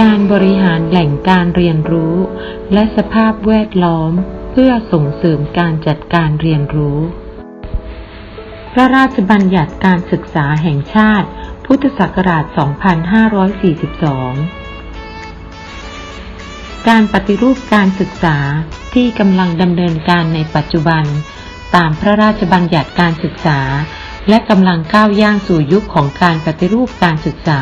การบริหารแหล่งการเรียนรู้ และสภาพแวดล้อม เพื่อส่งเสริมการจัดการเรียนรู้ พระราชบัญญัติการศึกษาแห่งชาติ พุทธศักราช 2542การปฏิรูปการศึกษาที่กำลังดำเนินการในปัจจุบัน ตามพระราชบัญญัติการศึกษา และกำลังก้าวย่างสู่ยุคของการปฏิรูปการศึกษา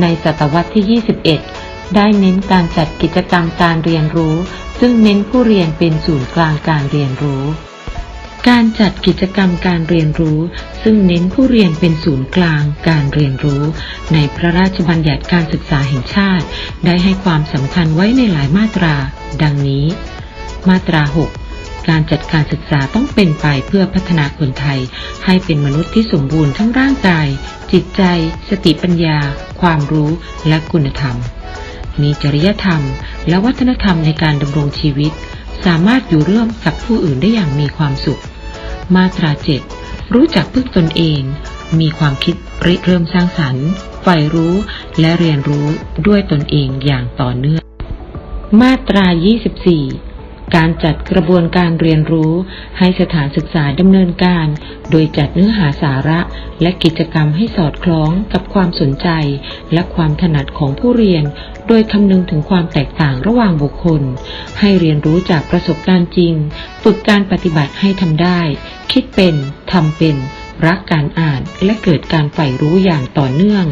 ในศตวรรษที่ 21 ได้เน้นการจัดกิจกรรมการเรียนรู้ ซึ่งเน้นผู้เรียนเป็นศูนย์กลางการเรียนรู้ การจัดกิจกรรมการเรียนรู้ ซึ่งเน้นผู้เรียนเป็นศูนย์กลางการเรียนรู้ ในพระราชบัญญัติการศึกษาแห่งชาติ ได้ให้ความสำคัญไว้ในหลายมาตรา ดังนี้ มาตรา 6 การจัดการศึกษาต้องเป็นไปเพื่อพัฒนาคนไทย ให้เป็นมนุษย์ที่สมบูรณ์ทั้งร่างกาย จิตใจ สติปัญญา ความรู้และคุณธรรม มีจริยธรรม และวัฒนธรรมในการดำรงชีวิต สามารถอยู่ร่วมกับผู้อื่นได้อย่างมีความสุข มาตราเจ็ดรู้จักพึ่งตนเอง มีความคิดริเริ่มสร้างสรรค์ใฝ่รู้และเรียนรู้ด้วยตนเองอย่างต่อเนื่อง มาตรา 24 การจัดกระบวนการเรียนรู้ ให้สถานศึกษาดำเนินการ โดยจัดเนื้อหาสาระ และกิจกรรมให้สอดคล้องกับความสนใจ และความถนัดของผู้เรียน โดยคำนึงถึงความแตกต่างระหว่างบุคคล ให้เรียนรู้จากประสบการณ์จริง ฝึกการปฏิบัติให้ทำได้ คิดเป็นทำเป็น รักการอ่านและเกิดการใฝ่รู้อย่างต่อเนื่อง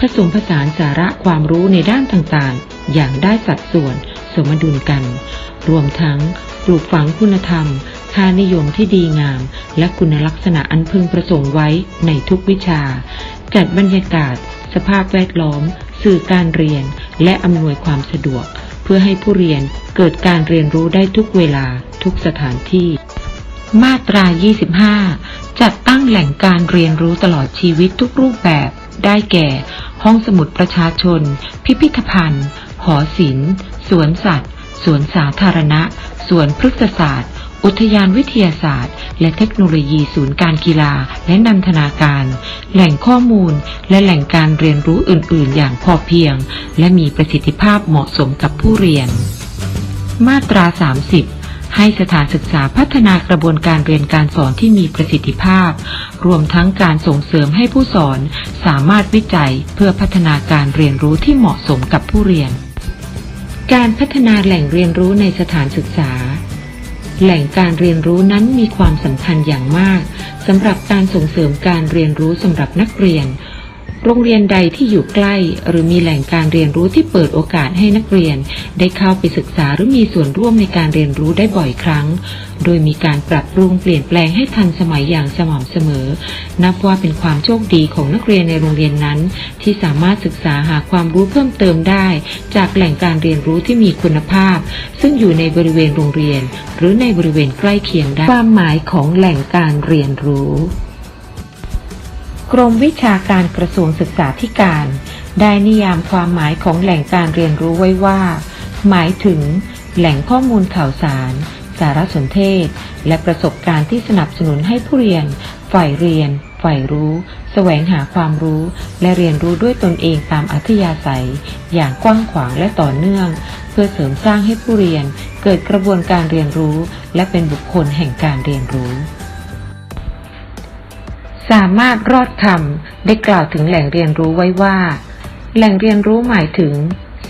ผสมผสานสาระความรู้ในด้านต่างๆ อย่างได้สัดส่วน สมดุลกัน รวมทั้งปลูกฝังคุณธรรม ค่านิยมที่ดีงาม และคุณลักษณะอันพึงประสงค์ไว้ในทุกวิชา จัดบรรยากาศ สภาพแวดล้อม สื่อการเรียน และอำนวยความสะดวก เพื่อให้ผู้เรียนเกิดการเรียนรู้ได้ทุกเวลาทุกสถานที่ มาตรา 25 จัดตั้งแหล่งการเรียนรู้ตลอดชีวิตทุกรูปแบบ ได้แก่ ห้องสมุดประชาชน พิพิธภัณฑ์ หอศิลป์ สวนสัตว์ สวนสาธารณะ สวนพฤกษศาสตร์ อุทยานวิทยาศาสตร์ และเทคโนโลยีศูนย์การกีฬาและนันทนาการ แหล่งข้อมูล และแหล่งการเรียนรู้อื่น ๆ อย่างพอเพียง และมีประสิทธิภาพเหมาะสมกับผู้เรียน มาตรา 30ให้สถานศึกษาพัฒนากระบวนการเรียนการสอนที่มีประสิทธิภาพ รวมทั้งการส่งเสริมให้ผู้สอน สามารถวิจัยเพื่อพัฒนาการเรียนรู้ที่เหมาะสมกับผู้เรียน การพัฒนาแหล่งเรียนรู้ในสถานศึกษา แหล่งการเรียนรู้นั้นมีความสำคัญอย่างมากสำหรับการส่งเสริมการเรียนรู้สำหรับนักเรียน โรงเรียนใดที่อยู่ใกล้ หรือมีแหล่งการเรียนรู้ที่เปิดโอกาสให้นักเรียน ได้เข้าไปศึกษาหรือมีส่วนร่วมในการเรียนรู้ได้บ่อยครั้ง โดยมีการปรับปรุงเปลี่ยนแปลงให้ทันสมัยอย่างสม่ำเสมอ นับว่าเป็นความโชคดีของนักเรียนในโรงเรียนนั้น ที่สามารถศึกษาหาความรู้เพิ่มเติมได้ จากแหล่งการเรียนรู้ที่มีคุณภาพ ซึ่งอยู่ในบริเวณโรงเรียน หรือในบริเวณใกล้เคียงได้ความหมายของแหล่งการเรียนรู้ กรมวิชาการกระทรวงศึกษาธิการ ได้นิยามความหมายของแหล่งการเรียนรู้ไว้ว่า หมายถึง แหล่งข้อมูลข่าวสาร สารสนเทศ และประสบการณ์ที่สนับสนุนให้ผู้เรียน ฝ่ายเรียน ฝ่ายรู้ แสวงหาความรู้ และเรียนรู้ด้วยตนเองตามอัธยาศัย อย่างกว้างขวางและต่อเนื่อง เพื่อเสริมสร้างให้ผู้เรียน เกิดกระบวนการเรียนรู้ และเป็นบุคคลแห่งการเรียนรู้ สามารถรอดคำได้กล่าวถึงแหล่งเรียนรู้ไว้ว่า แหล่งเรียนรู้หมายถึง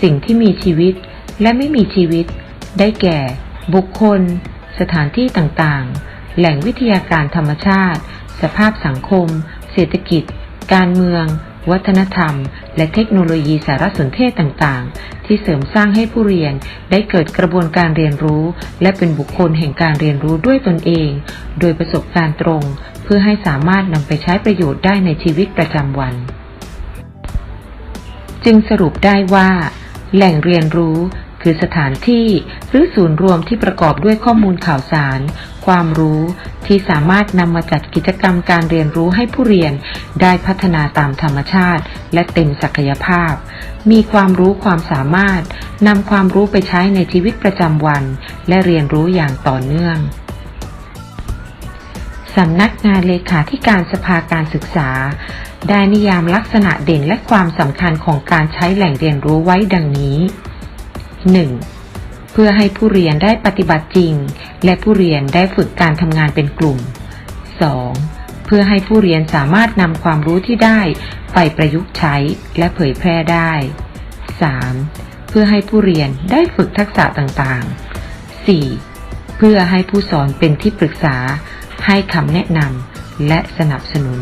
สิ่งที่มีชีวิตและไม่มีชีวิต ได้แก่ บุคคล สถานที่ต่างๆ แหล่งวิทยาการธรรมชาติ สภาพสังคม เศรษฐกิจ การเมือง วัฒนธรรม และเทคโนโลยีสารสนเทศต่างๆ ที่เสริมสร้างให้ผู้เรียนได้เกิดกระบวนการเรียนรู้ และเป็นบุคคลแห่งการเรียนรู้ด้วยตนเอง โดยประสบการณ์ตรง พื่อให้สามารถนำไปใช้ประโยชน์ได้ในชีวิตประจำวัน จึงสรุปได้ว่า แหล่งเรียนรู้คือสถานที่หรือศูนย์รวมที่ประกอบด้วยข้อมูลข่าวสาร ความรู้ที่สามารถนำมาจัดกิจกรรมการเรียนรู้ให้ผู้เรียนได้พัฒนาตามธรรมชาติ และเต็มศักยภาพ มีความรู้ความสามารถนำความรู้ไปใช้ในชีวิตประจำวัน และเรียนรู้อย่างต่อเนื่อง สำนักงานเลขาธิการสภาการศึกษา ได้นิยามลักษณะเด่นและความสำคัญของการใช้แหล่งเรียนรู้ไว้ดังนี้ 1. เพื่อให้ผู้เรียนได้ปฏิบัติจริง และผู้เรียนได้ฝึกการทำงานเป็นกลุ่ม 2. เพื่อให้ผู้เรียนสามารถนำความรู้ที่ได้ไปประยุกต์ใช้และเผยแพร่ได้ 3. เพื่อให้ผู้เรียนได้ฝึกทักษะต่างๆ 4. เพื่อให้ผู้สอนเป็นที่ปรึกษา ให้คำแนะนำและสนับสนุน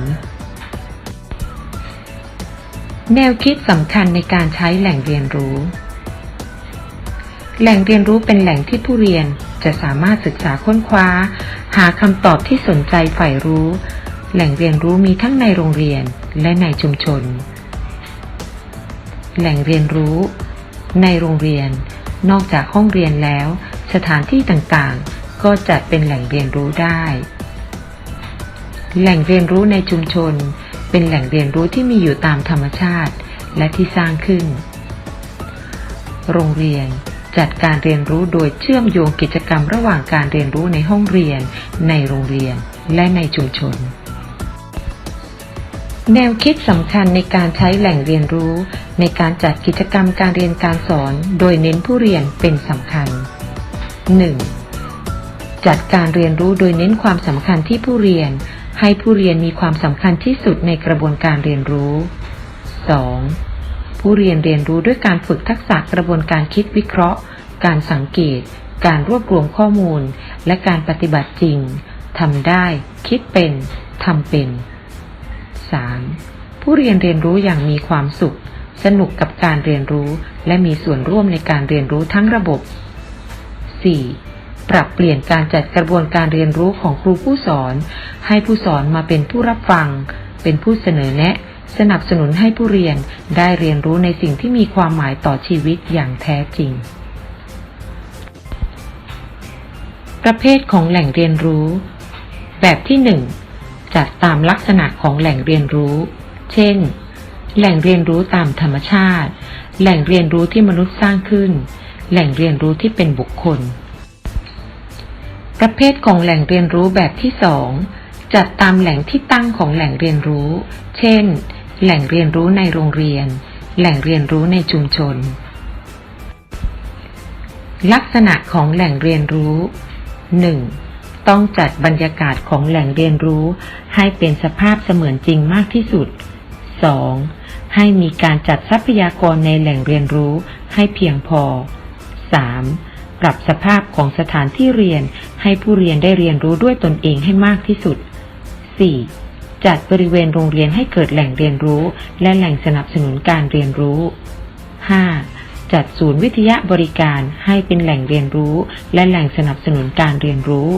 แนวคิดสำคัญในการใช้แหล่งเรียนรู้ แหล่งเรียนรู้เป็นแหล่งที่ผู้เรียนจะสามารถศึกษาค้นคว้า หาคำตอบที่สนใจใฝ่รู้ แหล่งเรียนรู้มีทั้งในโรงเรียนและในชุมชน แหล่งเรียนรู้ ในโรงเรียน นอกจากห้องเรียนแล้ว สถานที่ต่างๆ ก็จัดเป็นแหล่งเรียนรู้ได้ แหล่งเรียนรู้ในชุมชน เป็นแหล่งเรียนรู้ที่มีอยู่ตามธรรมชาติและที่สร้างขึ้น โรงเรียนจัดการเรียนรู้โดยเชื่อมโยงกิจกรรมระหว่างการเรียนรู้ในห้องเรียน ในโรงเรียน และในชุมชน แนวคิดสำคัญในการใช้แหล่งเรียนรู้ ในการจัดกิจกรรมการเรียนการสอน โดยเน้นผู้เรียนเป็นสำคัญ 1. จัดการเรียนรู้โดยเน้นความสำคัญที่ผู้เรียน ให้ผู้เรียนมีความสำคัญที่สุดในกระบวนการเรียนรู้ 2. ผู้เรียนเรียนรู้ด้วยการฝึกทักษะกระบวนการคิดวิเคราะห์ การสังเกต การรวบรวมข้อมูล และการปฏิบัติจริงทำได้ คิดเป็นทำเป็น 3. ผู้เรียนเรียนรู้อย่างมีความสุข สนุกกับการเรียนรู้ และมีส่วนร่วมในการเรียนรู้ทั้งระบบ 4. ปรับเปลี่ยนการจัดกระบวนการเรียนรู้ของครูผู้สอน ให้ผู้สอนมาเป็นผู้รับฟัง เป็นผู้เสนอแนะ สนับสนุนให้ผู้เรียนได้เรียนรู้ในสิ่งที่มีความหมายต่อชีวิตอย่างแท้จริง ประเภทของแหล่งเรียนรู้ แบบที่ 1 จัดตามลักษณะของแหล่งเรียนรู้ เช่น แหล่งเรียนรู้ตามธรรมชาติ แหล่งเรียนรู้ที่มนุษย์สร้างขึ้น แหล่งเรียนรู้ที่เป็นบุคคล ประเภทของแหล่งเรียนรู้แบบที่สองจัดตามแหล่งที่ตั้งของแหล่งเรียนรู้ เช่น แหล่งเรียนรู้ในโรงเรียน แหล่งเรียนรู้ในชุมชน ลักษณะของแหล่งเรียนรู้ 1. ต้องจัดบรรยากาศของแหล่งเรียนรู้ ให้เป็นสภาพเสมือนจริงมากที่สุด 2. ให้มีการจัดทรัพยากรในแหล่งเรียนรู้ให้เพียงพอ 3. ปรับสภาพของสถานที่เรียนให้ผู้เรียนได้เรียนรู้ด้วยตนเองให้มากที่สุด 4. จัดบริเวณโรงเรียนให้เกิดแหล่งเรียนรู้ และแหล่งสนับสนุนการเรียนรู้ 5. จัดศูนย์วิทยาบริการให้เป็นแหล่งเรียนรู้ และแหล่งสนับสนุนการเรียนรู้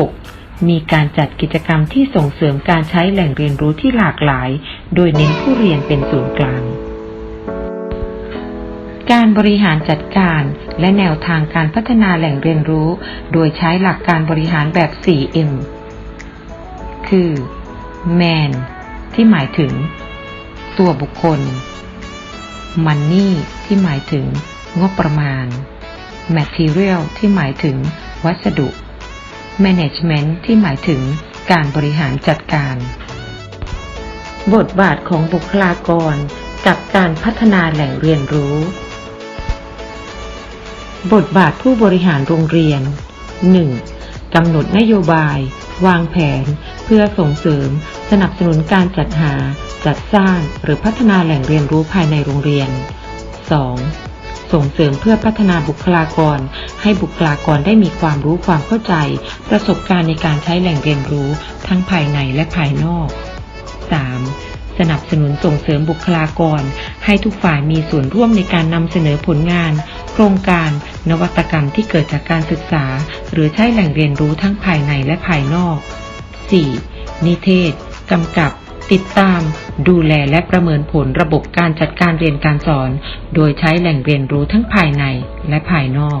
6. มีการจัดกิจกรรมที่ส่งเสริมการใช้แหล่งเรียนรู้ที่หลากหลาย โดยเน้นผู้เรียนเป็นศูนย์กลาง การบริหารจัดการ และแนวทางการพัฒนาแหล่งเรียนรู้ โดยใช้หลักการบริหารแบบ 4M คือ Man ที่หมายถึง ตัวบุคคล Money ที่หมายถึง งบประมาณ Material ที่หมายถึง วัสดุ Management ที่หมายถึงการบริหารจัดการ บทบาทของบุคลากรกับการพัฒนาแหล่งเรียนรู้ บทบาทผู้บริหารโรงเรียน 1. กำหนดนโยบาย วางแผน เพื่อส่งเสริม สนับสนุนการจัดหา จัดสร้างหรือพัฒนาแหล่งเรียนรู้ภายในโรงเรียน 2. ส่งเสริมเพื่อพัฒนาบุคลากร ให้บุคลากรได้มีความรู้ความเข้าใจ ประสบการณ์ในการใช้แหล่งเรียนรู้ทั้งภายในและภายนอก 3. สนับสนุนส่งเสริมบุคลากร ให้ทุกฝ่ายมีส่วนร่วมในการนำเสนอผลงาน โครงการ นวัตกรรมที่เกิดจากการศึกษา หรือใช้แหล่งเรียนรู้ทั้งภายในและภายนอก 4. นิเทศ กำกับ ติดตาม ดูแลและประเมินผลระบบการจัดการเรียนการสอน โดยใช้แหล่งเรียนรู้ทั้งภายในและภายนอก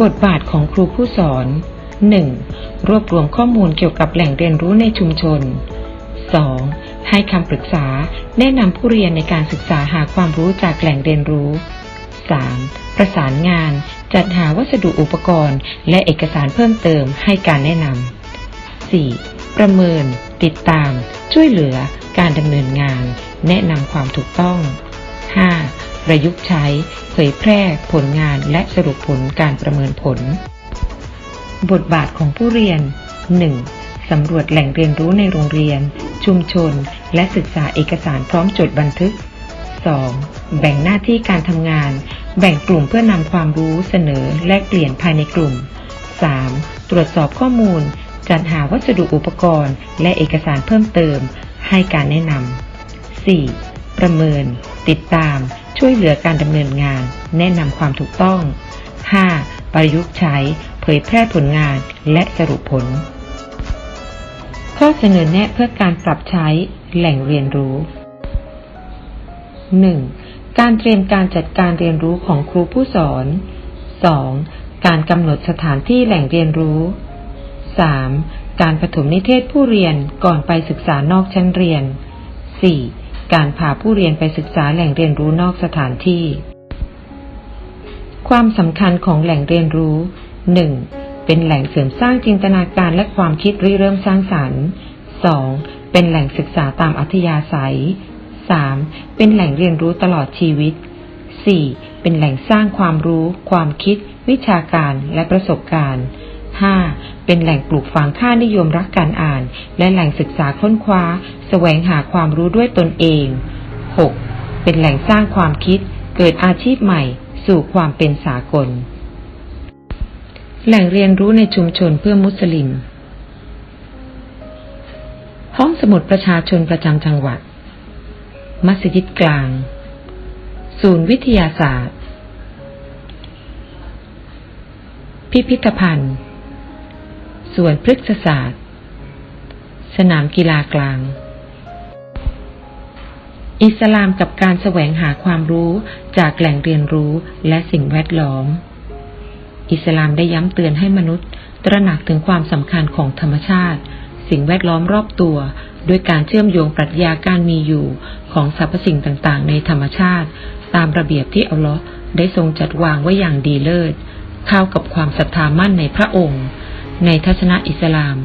บทบาทของครูผู้สอน 1. รวบรวมข้อมูลเกี่ยวกับแหล่งเรียนรู้ในชุมชน 2. ให้คำปรึกษาแนะนำผู้เรียนในการศึกษาหาความรู้จากแหล่งเรียนรู้ 3. ประสานงาน จัดหาวัสดุอุปกรณ์ และเอกสารเพิ่มเติมให้การแนะนำ 4. ประเมิน ติดตาม ช่วยเหลือ การดำเนินงาน แนะนำความถูกต้อง 5. ประยุกต์ใช้ เผยแพร่ผลงานและสรุปผลการประเมินผล บทบาทของผู้เรียน 1. สำรวจแหล่งเรียนรู้ในโรงเรียน ชุมชน และศึกษาเอกสารพร้อมจดบันทึก 2. แบ่งหน้าที่การทำงาน แบ่งกลุ่มเพื่อนำความรู้เสนอแลกเปลี่ยนภายในกลุ่ม 3. ตรวจสอบข้อมูล จัดหาวัสดุอุปกรณ์ และเอกสารเพิ่มเติม ให้การแนะนำ 4. ประเมิน ติดตาม ช่วยเหลือการดำเนินงาน แนะนำความถูกต้อง 5. ประยุกต์ใช้ เผยแพร่ผลงาน และสรุปผล ข้อเสนอแนะเพื่อการปรับใช้ แหล่งเรียนรู้ 1. การเตรียมการจัดการเรียนรู้ของครูผู้สอน 2. การกำหนดสถานที่แหล่งเรียนรู้ 3. การปฐมนิเทศผู้เรียนก่อนไปศึกษานอกชั้นเรียน 4. การพาผู้เรียนไปศึกษาแหล่งเรียนรู้นอกสถานที่ ความสำคัญของแหล่งเรียนรู้ 1. เป็นแหล่งเสริมสร้างจินตนาการและความคิดริเริ่มสร้างสรรค์ 2. เป็นแหล่งศึกษาตามอัธยาศัย 3. เป็นแหล่งเรียนรู้ตลอดชีวิต 4. เป็นแหล่งสร้างความรู้ ความคิด วิชาการและประสบการณ์ 5. เป็นแหล่งปลูกฝังค่านิยมรักการอ่าน และแหล่งศึกษาค้นคว้า แสวงหาความรู้ด้วยตนเอง 6. เป็นแหล่งสร้างความคิด เกิดอาชีพใหม่ สู่ความเป็นสากล แหล่งเรียนรู้ในชุมชนเพื่อมุสลิม ห้องสมุดประชาชนประจำจังหวัด มัสยิดกลาง ศูนย์วิทยาศาสตร์ พิพิธภัณฑ์ สวนพฤกษศาสตร์ สนามกีฬากลาง อิสลามกับการแสวงหาความรู้จากแหล่งเรียนรู้และสิ่งแวดล้อม อิสลามได้ย้ำเตือนให้มนุษย์ตระหนักถึงความสำคัญของธรรมชาติ สิ่งแวดล้อมรอบตัว ด้วยการเชื่อมโยงปรัชญาการมีอยู่ ของสรรพสิ่งต่างๆ ในธรรมชาติ ตามระเบียบที่อัลลอฮ์ได้ทรงจัดวางไว้อย่างดีเลิศ เข้ากับความศรัทธามั่นในพระองค์ ในทัศนะอิสลาม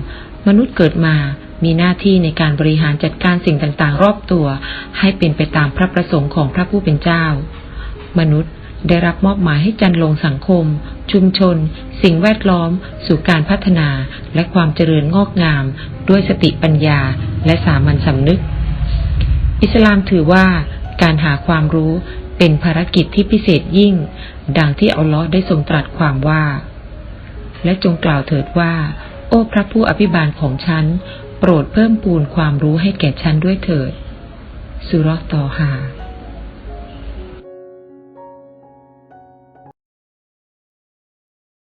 มนุษย์เกิดมามีหน้าที่ในการบริหารจัดการสิ่งต่างๆ รอบตัว ให้เป็นไปตามพระประสงค์ของพระผู้เป็นเจ้า มนุษย์ได้รับมอบหมายให้จันลงสังคม ชุมชน สิ่งแวดล้อม สู่การพัฒนาและความเจริญงอกงาม ด้วยสติปัญญาและสามัญสำนึก อิสลามถือว่าการหาความรู้เป็นภารกิจที่พิเศษยิ่ง ดังที่อัลลอฮ์ได้ทรงตรัสความว่า และจงกล่าวเถิดว่า โอ้พระผู้อภิบาลของฉัน โปรดเพิ่มปูนความรู้ให้แก่ฉันด้วยเถิดสุราะห์ตอหา